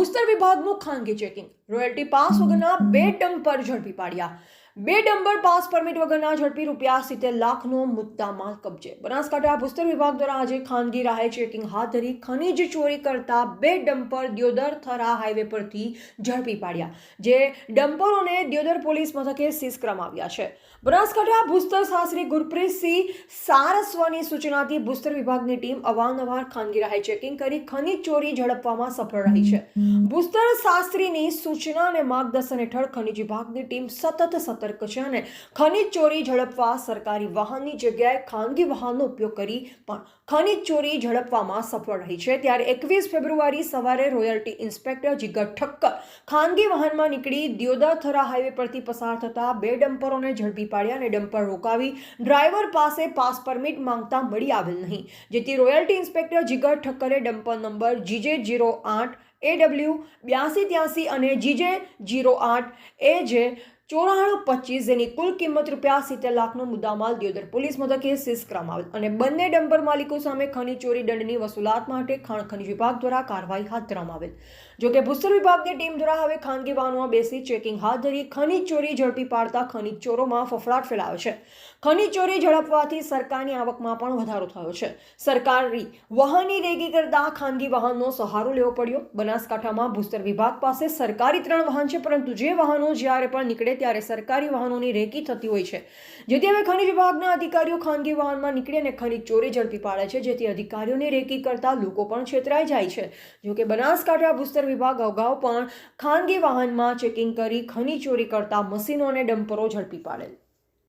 ભૂસ્તર વિભાગનું ખાનગી checking royalty pass વગરના બે ડમ્પર ઝડપી પાડ્યા. બે ડમ્પર પાસ પરમિટ વગરના ઝડપી રૂપિયા સિત્તેર લાખનો મુદ્દામાલ કબજે. બનાસકાંઠા ભૂસ્તર વિભાગ દ્વારા આજે ખાનગી રાહે ચેકિંગ હાથ ધરી ખનીજ ચોરી કરતા બે ડમ્પર દ્યોદર થરા હાઈવે પરથી ઝડપી પાડ્યા, જે ડમ્પરોને દ્યોદર પોલીસ મથકે સીઝ કરવામાં છે. બનાસકાંઠા ભૂસ્તર શાસ્ત્રી ગુરપ્રીતસિંહ સારસ્વની સૂચનાથી ભૂસ્તર વિભાગની ટીમ અવારનવાર ખાનગી રાહે ચેકિંગ કરી ખનીજ ચોરી ઝડપવામાં સફળ રહી છે. ભૂસ્તર શાસ્ત્રીની સૂચના અને માર્ગદર્શન હેઠળ ખનીજ વિભાગની ટીમ સતત સતર્ક છે અને ખનીજ ચોરી ઝડપવા સરકારી વાહનની જગ્યાએ ખાનગી વાહનનો ઉપયોગ કરી પણ ખનીજ ચોરી ઝડપવામાં સફળ રહી છે. ત્યારે એકવીસ ફેબ્રુઆરી સવારે રોયલ્ટી ઇન્સ્પેક્ટર જીગર ઠક્કર ખાનગી વાહનમાં નીકળી દિયોદર થરા હાઈવે પરથી પસાર થતા બે ડમ્પરોને ઝડપી પાડ્યા અને ડમ્પર રોકાવી ડ્રાઈવર પાસે પાસ પરમિટ માંગતા મળી આવેલ નહીં. જેથી રોયલ્ટી ઇન્સ્પેક્ટર જીગર ઠક્કરે ડમ્પર નંબર જીજે જીરો આઠ એ ડબલ્યુ બ્યાસી ત્યાસી અને જીજે જીરો આઠ એ જે ચોરાણું પચીસ જેની કુલ કિંમત રૂપિયા સિત્તેર લાખનો મુદ્દામાલ દિયોદર પોલીસ મથકે સીઝ કરવામાં અને બંને ડમ્પર માલિકો સામે ખનીજ ચોરી દંડની વસૂલાત માટે ખાણ ખનીજ વિભાગ દ્વારા કાર્યવાહી હાથ ધરવામાં આવેલ. જો કે ભૂસ્તર વિભાગની ટીમ દ્વારા હવે ખાનગી વાહનોમાં બેસી ચેકિંગ હાથ ધરી ખનીજ ચોરી ઝડપી પાડતા ખનીજ ચોરોમાં ફફડાટ ફેલાયો છે. ખનીજ ચોરી ઝડપવાથી સરકારની આવકમાં પણ વધારો થયો છે. સરકારી વાહનની રેગી કરતા ખાનગી વાહનનો સહારો લેવો પડ્યો. બનાસકાંઠામાં ભૂસ્તર વિભાગ પાસે સરકારી ત્રણ વાહન છે, પરંતુ જે વાહનો જ્યારે પણ નીકળે ત્યારે સરકારી વાહનોની રેકી થતી હોય છે. જેથી હવે ખનિજ વિભાગના અધિકારીઓ ખાનગી વાહનમાં નીકળી અને ખનિજ ચોરી ઝડપી પાડે છે. જેથી અધિકારીઓની રેકી કરતા લોકો પણ છેતરાઈ જાય છે. જોકે બનાસકાંઠા ભૂસ્તર વિભાગ અગાઉ પણ ખાનગી વાહનમાં ચેકિંગ કરી ખનિજ ચોરી કરતા મશીનો અને ડમ્પરો ઝડપી પાડેલ.